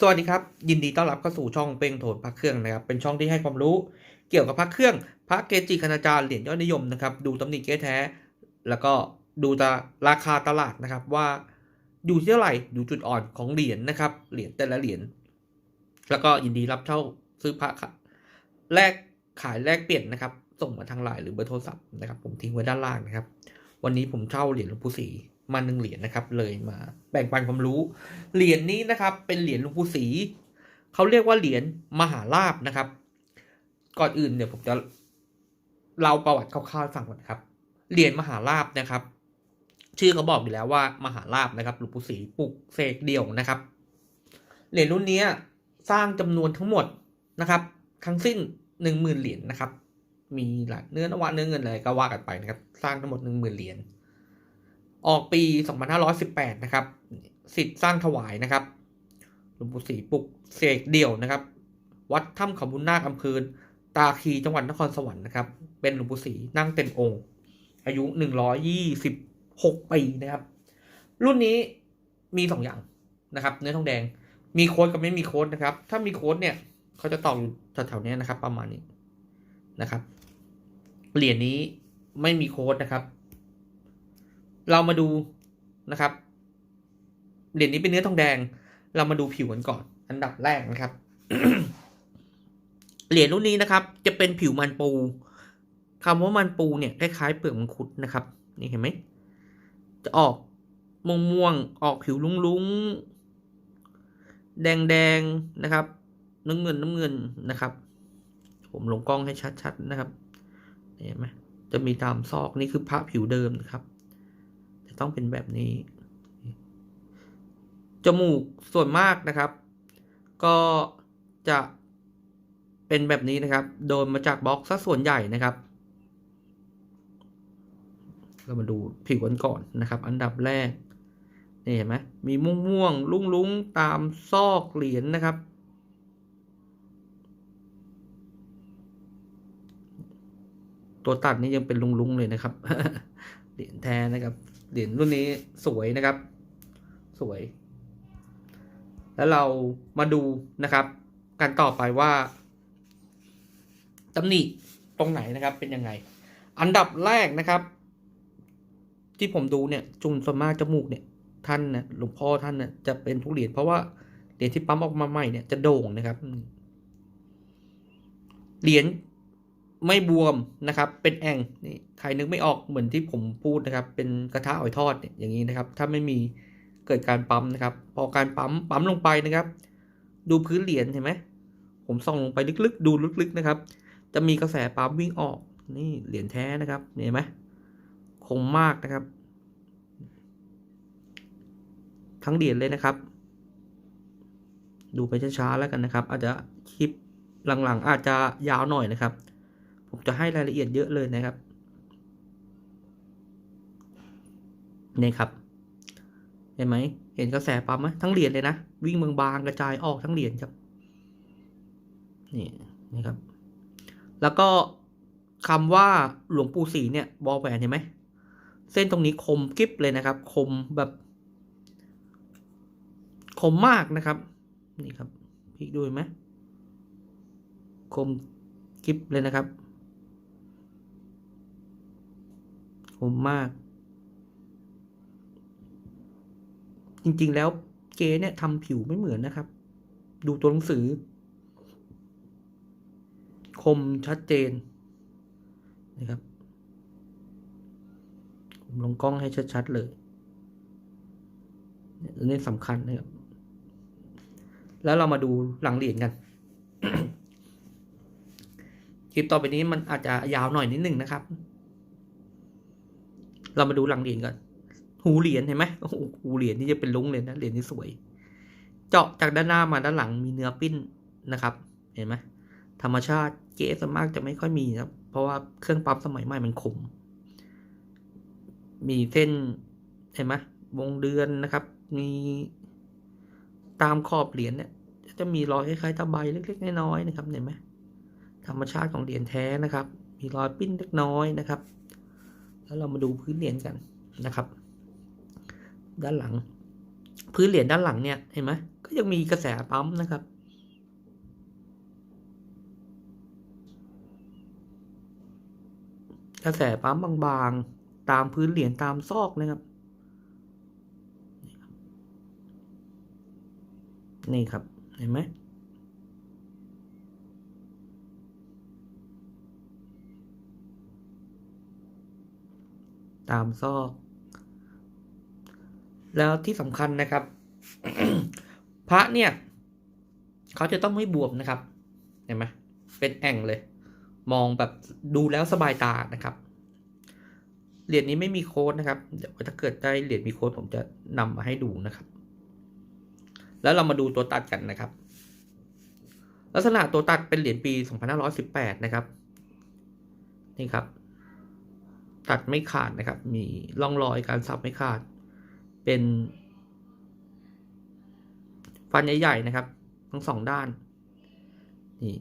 สวัสดีครับ ยินดีต้อนรับเข้าสู่ช่องเป้งโถนพระเครื่องนะครับ เป็นช่องที่ให้ความรู้เกี่ยวกับพระเครื่องพระเกจิคณาจารย์เหรียญยอดนิยมนะครับ ดูตำหนิเก๊แท้ แล้วก็ดูตาราคาตลาดนะครับว่าอยู่ที่เท่าไหร่ดูจุดอ่อนของเหรียญนะครับ เหรียญแต่ละเหรียญแล้วก็ยินดีรับเช่าซื้อพระค่ะแลกขายแลกเปลี่ยนนะครับ ส่งมาทางไลน์หรือเบอร์โทรศัพท์นะครับ ผมทิ้งไว้ด้านล่างนะครับ วันนี้ผมเช่าเหรียญหลวงปู่ศรี มาหนึ่งเหรียญนะครับ เลยมา แบ่งปันความรู้ เหรียญนี้นะครับ เป็นเหรียญหลวงปู่ศรีเขาเรียกว่าเหรียญมหาลาบนะครับ ก่อนอื่นเดี๋ยวผมจะเล่าประวัติคร่าวๆฟังก่อนครับ เหรียญมหาลาบนะครับ ชื่อเขาบอกอยู่แล้วว่ามหาลาบนะครับหลวงปู่ศรีปลุกเสกเดี่ยวนะครับ เหรียญรุ่นนี้สร้างจำนวนทั้งหมดนะครับ ทั้งสิ้นหนึ่งหมื่นเหรียญนะครับ มีหลายเนื้อนวะเนื้อเงินอะไรก็ว่ากันไปนะครับ สร้างทั้งหมดหนึ่งหมื่นเหรียญ ออกปี 2518 นะครับ สิทธิ์สร้างถวายนะครับหลวงปู่ศรีปลุกเสกเดี่ยวนะครับ วัดถ้ำขาบุญนาคอำเภอตาคีจังหวัดนครสวรรค์นะครับ เป็นหลวงปู่ศรีนั่งเต็มองค์ อายุ 126 ปีนะครับ รุ่นนี้มีสองอย่างนะครับ เนื้อทองแดง มีโค้ดกับไม่มีโค้ดนะครับ ถ้ามีโค้ดเนี่ยเขาจะตอกอยู่แถวๆนี้นะครับ ประมาณนี้นะครับ เหรียญนี้ไม่มีโค้ดนะครับ เรามาดูนะครับเหรียญนี้เป็นเนื้อทองแดง เรามาดูผิวกันก่อน อันดับแรกนะครับ เหรียญรุ่นนี้นะครับ จะเป็นผิวมันปูคำว่ามันปูเนี่ยคล้ายๆเปลือกมังคุดนะครับ นี่เห็นไหม จะออกม่วงม่วงๆออกผิวลุ้งๆ แดงๆนะครับ น้ำเงินน้ำเงินนะครับ ผมลงกล้องให้ชัดๆนะครับ เห็นไหมจะมีตามซอกนี่คือพระผิวเดิมนะครับ จะต้องเป็นแบบนี้ จมูกส่วนมากนะครับ ก็จะเป็นแบบนี้นะครับ โดนมาจากบล็อกซะส่วนใหญ่นะครับ เรามาดูผิวกันก่อนนะครับ อันดับแรกนี่เห็นไหมมีม่วงม่วงๆลุ้งๆตามซอกเหรียญนะครับ ตัวตัดนี่ยังเป็นลุงๆเลยนะครับ เหรียญแท้นะครับ เหรียญรุ่นนี้สวยนะครับ สวย แล้วเรามาดูนะครับ กันต่อไปว่าตำหนิตรงไหนนะครับเป็นยังไง อันดับแรกนะครับ ที่ผมดูเนี่ยจุงส่วนมากจมูกเนี่ยท่านนะหลวงพ่อท่านนะจะเป็นทุกเหรียญเพราะว่าเหรียญที่ปั๊มออกมาใหม่เนี่ยจะโด่งนะครับเหรียญ ไม่บวมนะครับ เป็นแองนี่ใครนึกไม่ออกเหมือนที่ผมพูดนะครับ เป็นกระทะอ่อยทอดอย่างนี้นะครับ ถ้าไม่มีเกิดการปั๊มนะครับ พอการปั๊มปั๊มลงไปนะครับ ดูพื้นเหรียญเห็นไหมผมส่องลงไปลึกๆ ดูลึกๆนะครับ จะมีกระแสปั๊มวิ่งออกนี่เหรียญแท้นะครับเห็นไหมคงมากนะครับ ทั้งเหรียญเลยนะครับ ดูไปช้าๆแล้วกันนะครับ อาจจะคลิปหลังๆ อาจจะยาวหน่อยนะครับ ผมจะให้รายละเอียดเยอะเลยนะครับนี่ครับ เห็นไหม เห็นกระแสปั๊มไหมทั้งเหรียญเลยนะ วิ่งบางๆกระจายออกทั้งเหรียญครับ นี่นี่ครับ แล้วก็คำว่าหลวงปู่ศรีเนี่ยบอแหวนเห็นไหม เส้นตรงนี้คมกริบเลยนะครับ คมแบบคมมากนะครับ นี่ครับพลิกดูเห็นไหมคมกริบเลยนะครับ คมมาก จริงๆแล้วเกเนี่ยทำผิวไม่เหมือนนะครับ ดูตัวหนังสือ คมชัดเจนนะครับผมลงกล้องให้ชัดๆเลยเนี่ยอันนี้สำคัญนะครับ แล้วเรามาดูหลังเหรียญกัน คลิปต่อไปนี้มันอาจจะยาวหน่อยนิดหนึ่งนะครับ เรามาดูหลังเหรียญก่อนหูเหรียญเห็นไหมโอ้โหหูเหรียญนี่จะเป็นลุ้งเลยนะเหรียญนี่สวย เจาะจากด้านหน้ามาด้านหลังมีเนื้อปิ้นนะครับ เห็นไหมธรรมชาติเกสวนมากจะไม่ค่อยมีนะเพราะว่าเครื่องปั๊มสมัยใหม่มันคมมีเส้นเห็นไหมวงเดือนนะครับ มีตามขอบเหรียญเนี่ย จะมีรอยคล้ายๆตะไบเล็กๆน้อยๆนะครับเห็นไหมธรรมชาติของเหรียญแท้นะครับ มีรอยปิ้นเล็กน้อยนะครับ แล้วเรามาดูพื้นเหรียญกันนะครับ ด้านหลัง พื้นเหรียญด้านหลังเนี่ยเห็นไหมก็ยังมีกระแสปั๊มนะครับกระแสปั๊มบางๆ ตามพื้นเหรียญตามซอกนะครับ นี่ครับ เห็นไหม ตามซอก แล้วที่สำคัญนะครับ พระเนี่ย เขาจะต้องไม่บวมนะครับ เห็นไหมเป็นแอ่งเลย มองแบบดูแล้วสบายตานะครับเหรียญนี้ไม่มีโค้ดนะครับ เดี๋ยวถ้าเกิดได้เหรียญมีโค้ดผมจะนำมาให้ดูนะครับ แล้วเรามาดูตัวตัดกันนะครับ ลักษณะตัวตัดเป็นเหรียญปี 2518 นะครับ นี่ครับ ตัดไม่ขาดนะครับ มีร่องรอยการสับไม่ขาด เป็น ฟันใหญ่ๆนะครับ ทั้งสองด้าน นี่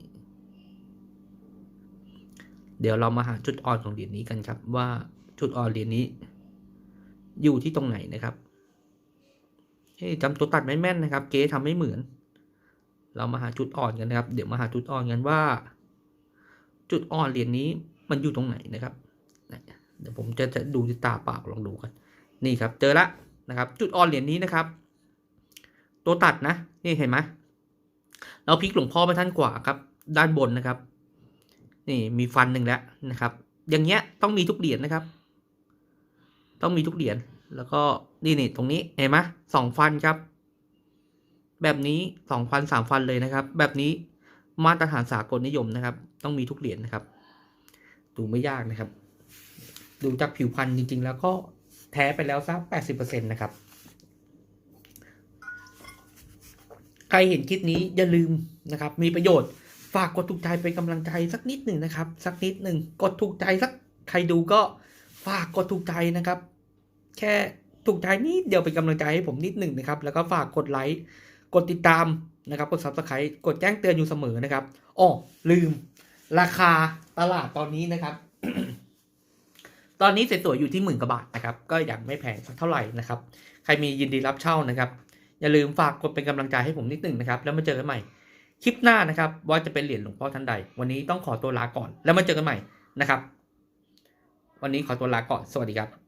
เดี๋ยวเรามาหาจุดอ่อนของเหรียญนี้กันครับ ว่าจุดอ่อนเหรียญนี้ อยู่ที่ตรงไหนนะครับจำตัวตัดไม่แม่นนะครับ เก๊ทำไม่เหมือน เรามาหาจุดอ่อนกันนะครับ เดี๋ยวมาหาจุดอ่อนกันว่า จุดอ่อนเหรียญนี้มันอยู่ตรงไหนนะครับ เดี๋ยวผมจะจะดูที่ตาเปล่าลองดูกัน นี่ครับ เจอละนะครับ จุดอ่อนเหรียญนี้นะครับ ตัวตัดนะ นี่เห็นไหมเราพลิกหลวงพ่อไปท่านขวาครับ ด้านบนนะครับ นี่มีฟันหนึ่งแล้วนะครับ อย่างเงี้ยต้องมีทุกเหรียญนะครับ ต้องมีทุกเหรียญแล้วก็นี่นี่ตรงนี้เห็นไหมสองฟันครับ แบบนี้สองฟันสามฟันเลยนะครับ แบบนี้มาตรฐานสากลนิยมนะครับ ต้องมีทุกเหรียญนะครับ ดูไม่ยากนะครับ ดูจากผิวพรรณจริง ๆ แล้วก็แท้ไปแล้วสักแปดสิบเปอร์เซ็นต์นะครับ ใครเห็นคลิปนี้อย่าลืมนะครับ มีประโยชน์ฝากกดถูกใจเป็นกำลังใจสักนิดหนึ่งนะครับ สักนิดหนึ่งกดถูกใจสักใครดูก็ฝากกดถูกใจนะครับ แค่ถูกใจนิดเดียวเป็นกำลังใจให้ผมนิดหนึ่งนะครับ แล้วก็ฝากกดไลค์กดติดตามนะครับ กด subscribe กดแจ้งเตือนอยู่เสมอนะครับอ๋อลืม ราคาตลาดตอนนี้นะครับ ตอนนี้สวยๆอยู่ที่หมื่นกว่าบาทนะครับก็ยังไม่แพงสักเท่าไหร่นะครับ ใครมียินดีรับเช่านะครับ อย่าลืมฝากกดเป็นกำลังใจให้ผมนิดหนึ่งนะครับ แล้วมาเจอกันใหม่คลิปหน้านะครับ ว่าจะเป็นเหรียญหลวงพ่อท่านใด วันนี้ต้องขอตัวลาก่อน แล้วมาเจอกันใหม่นะครับ วันนี้ขอตัวลาก่อนสวัสดีครับ